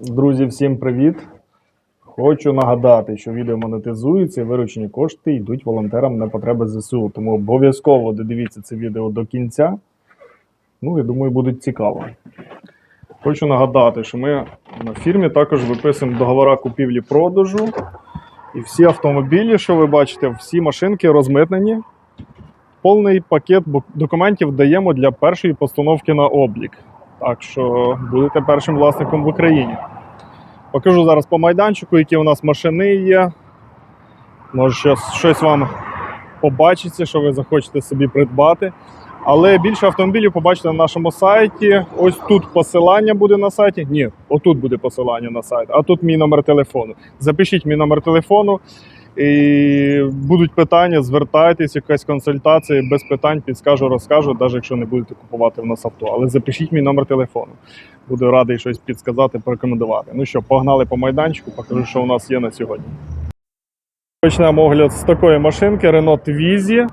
Друзі, всім привіт! Хочу нагадати, що відео монетизується і виручені кошти йдуть волонтерам на потреби ЗСУ. Тому обов'язково додивіться це відео до кінця. Ну, я думаю, буде цікаво. Хочу нагадати, що ми на фірмі також виписуємо договори купівлі-продажу. І всі автомобілі, що ви бачите, всі машинки розмитнені. Повний пакет документів даємо для першої постановки на облік. Так що будете першим власником в Україні. Покажу зараз по майданчику, які у нас машини є. Може, щось, вам побачиться, що ви захочете собі придбати. Але більше автомобілів побачите на нашому сайті. Ось тут посилання буде на сайті. Ні, отут буде посилання на сайт, а тут мій номер телефону. Запишіть мій номер телефону. І будуть питання, звертайтесь, якась консультація, без питань підскажу, розкажу, навіть якщо не будете купувати в нас авто. Але запишіть мій номер телефону. Буду радий щось підсказати, порекомендувати. Ну що, погнали по майданчику, покажу, що у нас є на сьогодні. Почнемо огляд з такої машинки Renault Twizy.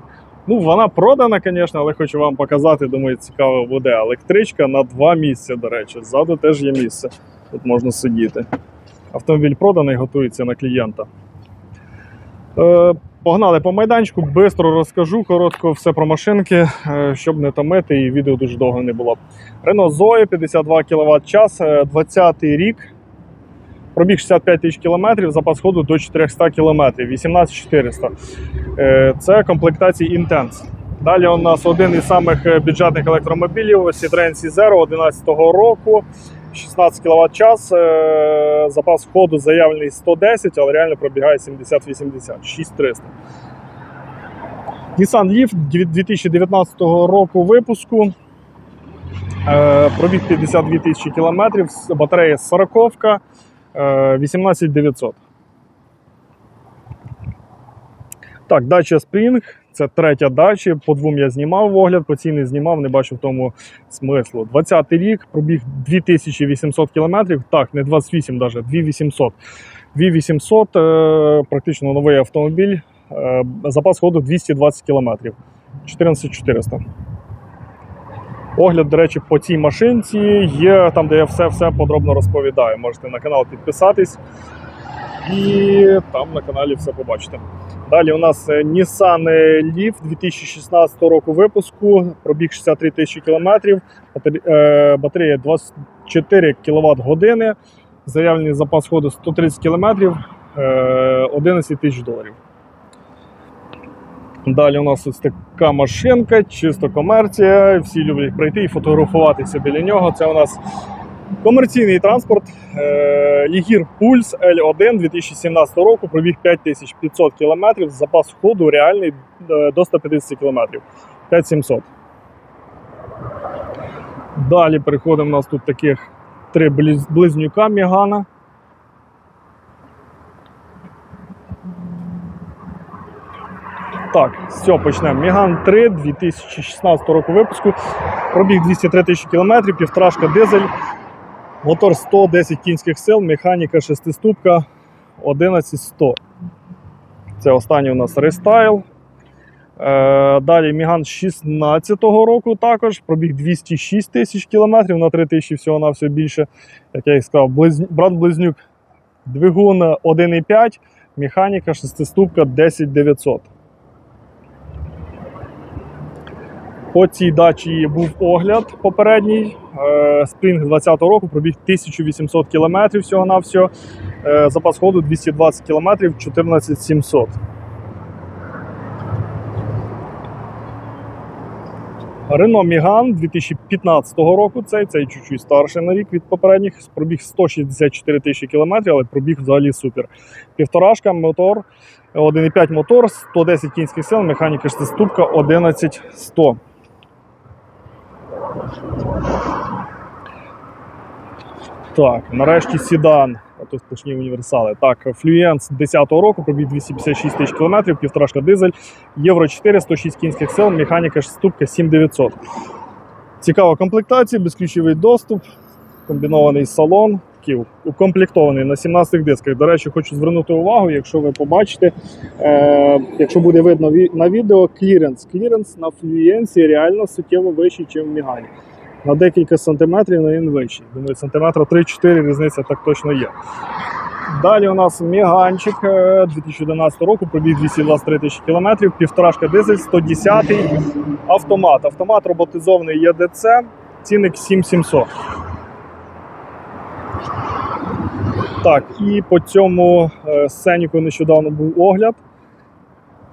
Ну, вона продана, звісно, але хочу вам показати. Думаю, цікаво буде. Електричка на два місця, до речі. Ззаду теж є місце. Тут можна сидіти. Автомобіль проданий, готується на клієнта. Е, Погнали по майданчику, бистро розкажу коротко все про машинки, е, щоб не томити і відео дуже довго не було. Renault Zoe 52 кВт час, 20 рік. Пробіг 65 тисяч кілометрів, запас ходу до 400 кілометрів, 18400. Е, Це комплектації Intense. Далі у нас один із самих е, бюджетних електромобілів Citroen C0 11 року. 16 кВт час, е, запас ходу заявлений 110, але реально пробігає 70-80, 6300. Nissan Leaf 2019 року випуску. Е, Пробіг 52 тисячі кілометрів, батарея 40, е, 18900. Так, дача Spring. Це третя дача. По двом я знімав огляд, по цій не знімав, не бачу в тому смислу. 20-й рік пробіг 2800 кілометрів. Так, не 28 навіть, 2800. 2800, е, практично новий автомобіль. Е, запас ходу 220 кілометрів. 14400. Огляд, до речі, по цій машинці є там, де я все-все подробно розповідаю. Можете на канал підписатись. І там на каналі все побачите. Далі у нас е, Nissan Leaf 2016 року випуску, пробіг 63 тисячі кілометрів, е, батарея 24 кВт години, заявлений запас ходу 130 кілометрів, е, 11 тисяч доларів. Далі у нас ось така машинка, чисто комерція. Всі люблять прийти і фотографуватися біля нього. Це у нас комерційний транспорт е, Лігір Пульс L1 2017 року. Пробіг 5500 км, запас ходу реальний е, до 150 км. 5700. Далі переходимо. У нас тут таких три близнюка Мігана. Так, все, почнемо. Міган 3 2016 року випуску. Пробіг 203 тисячі кілометрів, півторашка дизель, мотор 110 кінських сил, механіка шестиступка 11100. Це останній у нас рестайл. Е, далі Міган 16-го року також. Пробіг 206 тисяч кілометрів на 3 тисячі всього на все більше. Як я і сказав, брат-близнюк двигун 1,5, механіка шестиступка 10900. По цій дачі був огляд попередній. Е, Спринг 20-го року пробіг 1800 км всього на всього. Запас ходу 220 км 14700. Renault Megane 2015 року. Цей цей чуть-чуть старший на рік від попередніх. Пробіг 164 тисячі кілометрів, але пробіг взагалі супер. Півторашка, мотор, 1,5 мотор, 110 кінських сил, механіка шестиступка 11100. Так, нарешті Сідан, а то універсали. Так, Fluence 10-го року, пробіг 256 тисяч кілометрів, півторашка дизель, Євро 4, 106 кінських сил, механіка ступка 7900. Цікава комплектація, безключовий доступ, комбінований салон, такий укомплектований на 17 дисках. До речі, хочу звернути увагу, якщо ви побачите, е, якщо буде видно на відео, кліренс. Кліренс на Fluence реально суттєво вищий, ніж в Мігані. на декілька сантиметрів, але він вищий. Думаю, сантиметра 3-4 різниця так точно є. Далі у нас Міганчик е, 2011 року, пробіг 223 тисячі кілометрів, півторашка дизель, 110 автомат. Автомат роботизований ЄДЦ, цінник 7700. Так, і по цьому е, сценіку нещодавно був огляд.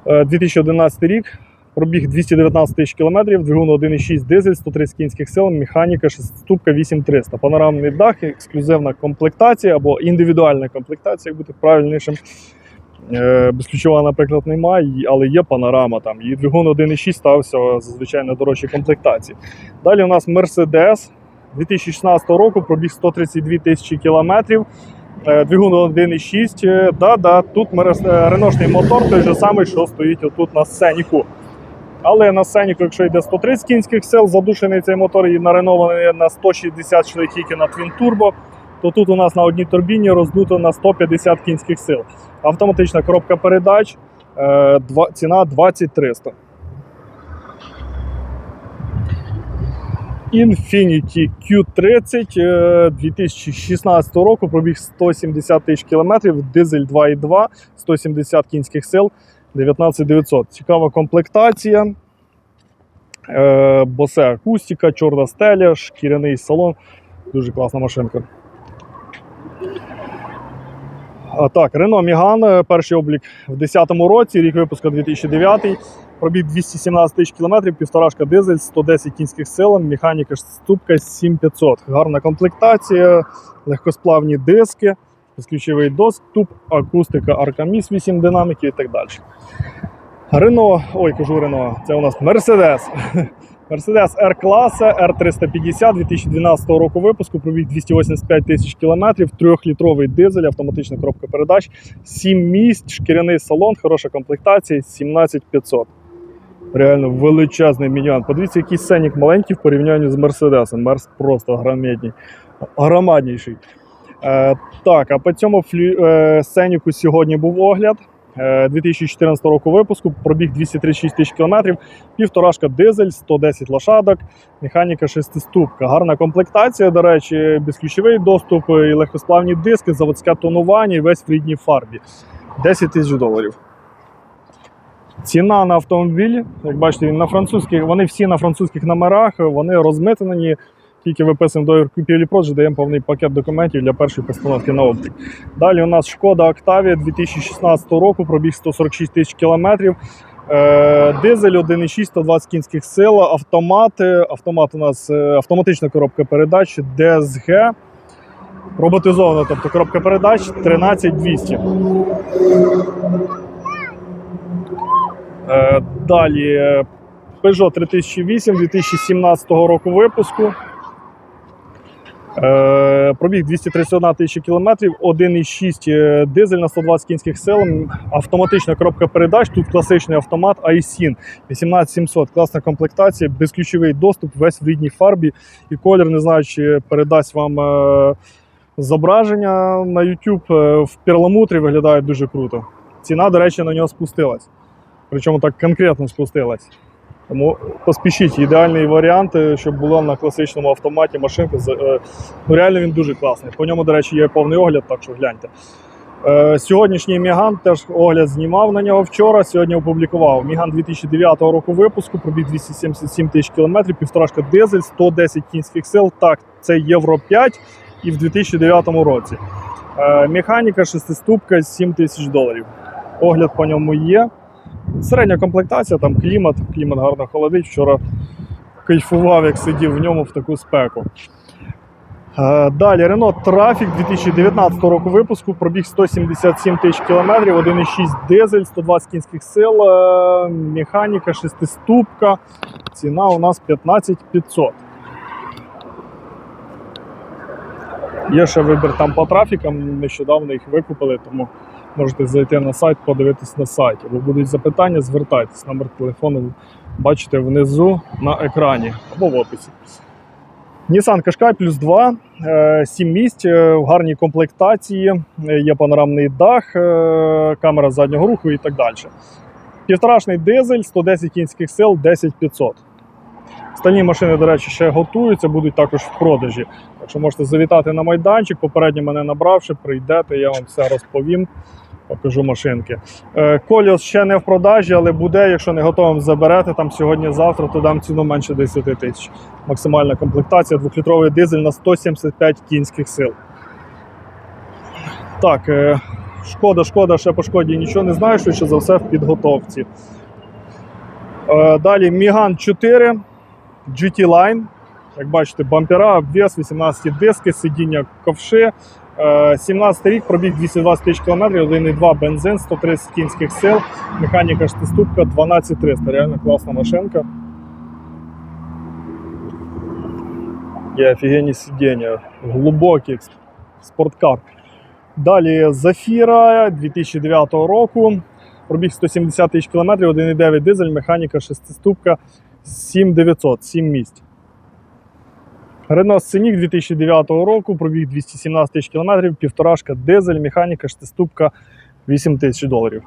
Е, 2011 рік. Пробіг 219 тисяч кілометрів, двигун 1,6 дизель, 130 кінських сил, механіка, шестиступка 8300. Панорамний дах, ексклюзивна комплектація або індивідуальна комплектація, як бути правильнішим. Е, Безключова, наприклад, немає, але є панорама там. І двигун 1,6 стався зазвичай на дорожчі комплектації. Далі у нас Mercedes 2016 року, пробіг 132 тисячі кілометрів. Е, Двигун 1,6. Е, Да-да, тут е, реношний мотор, той же самий, що стоїть отут на сценіку. Але на сценіку, якщо йде 130 кінських сил, задушений цей мотор і наренований на 160 йшли тільки на Twin Turbo, то тут у нас на одній турбіні роздуто на 150 кінських сил. Автоматична коробка передач, ціна 20300. Infiniti Q30 е, 2016 року пробіг 170 тисяч кілометрів, дизель 2.2, 170 кінських сил, 19900. Цікава комплектація. Е, Босе акустика, чорна стеля, шкіряний салон. Дуже класна машинка. Так, Renault Megane, перший облік в 2010 році, рік випуску 2009. Пробіг 217 тисяч кілометрів, півторашка дизель, 110 кінських сил, механіка ступка 7500. Гарна комплектація, легкосплавні диски, безключовий доступ, акустика Arcamis 8 динаміків і так далі. Рено, ой, кажу Рено, це у нас Mercedes. Mercedes R-класа R350 2012 року випуску, пробіг 285 тисяч кілометрів, 3-літровий дизель, автоматична коробка передач, 7 місць, шкіряний салон, хороша комплектація, 17500. Реально величезний міньян. Подивіться, який сценік маленький в порівнянні з Мерседесом. Мерс просто громадніший. Е, так, а по цьому флю, е, сценіку сьогодні був огляд. Е, 2014 року випуску, пробіг 236 тисяч кілометрів, півторашка дизель, 110 лошадок, механіка шестиступка. Гарна комплектація, до речі, безключовий доступ і легкосплавні диски, заводське тонування і весь в рідній фарбі. 10 тисяч доларів. Ціна на автомобіль, як бачите, він на французьких, вони всі на французьких номерах, вони розмитнені. Тільки виписуємо договір купівлі продажу, даємо повний пакет документів для першої постановки на облік. Далі у нас шкода Octavia 2016 року, пробіг 146 тисяч кілометрів. Е, Дизель 1,6, 120 кінських сил, автомат. Автомат у нас е, автоматична коробка передач, DSG. Роботизована, тобто коробка передач 13200. Е, Далі е, Peugeot 3008 2017 року випуску. Е, Пробіг 231 тисяча кілометрів, 1,6 е, дизель на 120 кінських сил, автоматична коробка передач, тут класичний автомат iSIN 18700, класна комплектація, безключовий доступ, весь в рідній фарбі і колір, не знаю, чи передасть вам зображення на YouTube. В перламутрі виглядає дуже круто. Ціна, до речі, на нього спустилась. Причому так конкретно спустилась. Тому поспішіть, ідеальний варіант, е, щоб було на класичному автоматі машинка. е, Ну, реально він дуже класний. По ньому, до речі, є повний огляд, так що гляньте. Е, Сьогоднішній Міган теж огляд знімав на нього вчора. Сьогодні опублікував. Міган 2009 року випуску, пробіг 277 тисяч кілометрів, півторашка дизель, 110 кінських сил. Так, це Євро 5 і в 2009 році. Механіка шестиступка 7 тисяч доларів. Огляд по ньому є. Середня комплектація, там клімат, клімат гарно холодить. Вчора кайфував, як сидів в ньому в таку спеку. Е, Далі Renault Trafic 2019 року випуску, пробіг 177 тисяч кілометрів, 1,6 дизель, 120 кінських сил, е, механіка, шестиступка. Ціна у нас 15 500. Є ще вибір там по трафікам, нещодавно їх викупили, тому можете зайти на сайт, подивитись на сайті. Бо будуть запитання, звертайтесь. Номер телефону бачите внизу на екрані або в описі. Nissan Qashqai плюс 2, 7 місць е, в гарній комплектації, е, є панорамний дах, е, камера заднього руху і так далі. Півторашний дизель, 110 кінських сил, 10500. Остальні машини, до речі, ще готуються, будуть також в продажі. Так що можете завітати на майданчик, попередньо мене набравши, прийдете, я вам все розповім. Покажу машинки. Е, Коліос ще не в продажі, але буде, якщо не готовим заберете там сьогодні-завтра, то дам ціну менше 10 тисяч. Максимальна комплектація, двохлітровий дизель на 175 кінських сил. Так, е, шкода, шкода, ще по шкоді нічого не знаю, що за все в підготовці. Е, Далі Міган 4, GT Line. Як бачите, бампера, обвес, 18 диски, сидіння ковши. Е, 17 рік, пробіг 220 тисяч кілометрів, 1,2 бензин, 130 кінських сил, механіка шестиступка 12300. Реально класна машинка. Є офігенні сидіння, глибокі, спорткар. Далі Зафіра 2009 року. Пробіг 170 тисяч кілометрів, 1,9 дизель, механіка шестиступка 7900, 7 місць. Renault Scenic 2009 року, пробіг 217 тисяч кілометрів, півторашка дизель, механіка, шестиступка 8 тисяч доларів.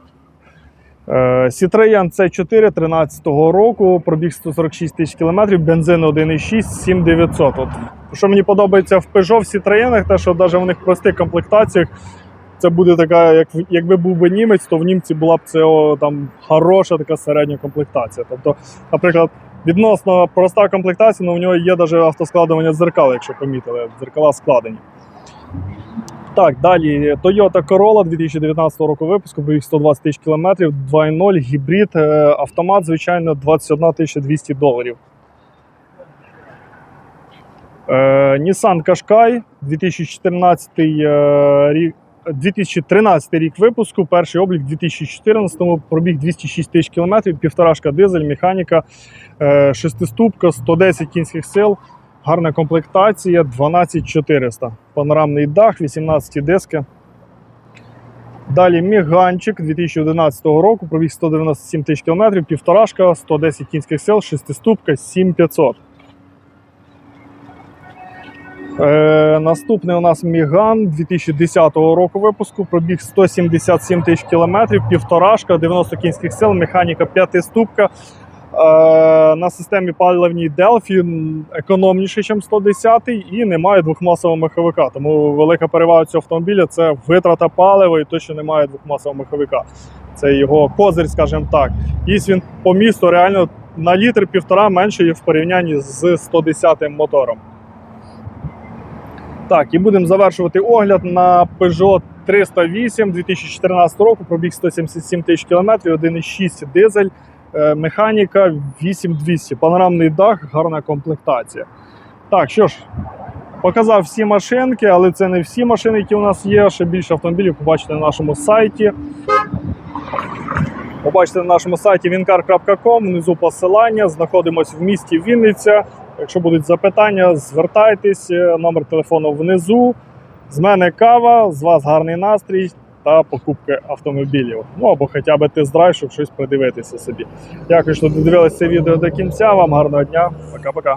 Е, Citroen C4 13 року, пробіг 146 тисяч кілометрів, бензин 1,6, 7900. От, що мені подобається в Peugeot, в Citroen, те, що навіть в них простих комплектаціях це буде така, як, якби був би німець, то в німці була б це о, там хороша така середня комплектація. Тобто, наприклад, відносно проста комплектація, але в нього є навіть автоскладування дзеркал, якщо помітили, дзеркала складені. Так, далі Toyota Corolla 2019 року випуску, пробіг 120 тисяч кілометрів, 2.0, гібрид, е, автомат, звичайно, 21 200 доларів. Е, Nissan Qashqai 2014 е, рік. 2013 рік випуску, перший облік у 2014 пробіг 206 тисяч кілометрів, півторашка дизель, механіка, е, шестиступка, 110 кінських сил, гарна комплектація, 12400. Панорамний дах, 18 диски. Далі Міганчик 2011 року, пробіг 197 тисяч кілометрів, півторашка, 110 кінських сил, шестиступка, 7500. Е, наступний у нас Міган 2010 року випуску. Пробіг 177 тисяч кілометрів, півторашка, 90 кінських сил, механіка п'ятиступка. Е, на системі паливній Delphi м, економніший, ніж 110 і немає двохмасового маховика. Тому велика перевага цього автомобіля це витрата палива і те, що немає двохмасового маховика. Це його козир, скажімо так. Їсть він по місту реально на літр півтора менше в порівнянні з 110 мотором. Так, і будемо завершувати огляд на Peugeot 308 2014 року, пробіг 177 тисяч кілометрів, 1,6 дизель, е, механіка 8200, панорамний дах, гарна комплектація. Так, що ж, показав всі машинки, але це не всі машини, які у нас є. Ще більше автомобілів побачите на нашому сайті. Побачите на нашому сайті wincar.com, внизу посилання. Знаходимося в місті Вінниця. Якщо будуть запитання, звертайтесь, е, номер телефону внизу. З мене кава, з вас гарний настрій та покупки автомобілів. Ну або хоча б тест-драйв, щоб щось придивитися собі. Дякую, що додивилися це відео до кінця. Вам гарного дня. Пока-пока.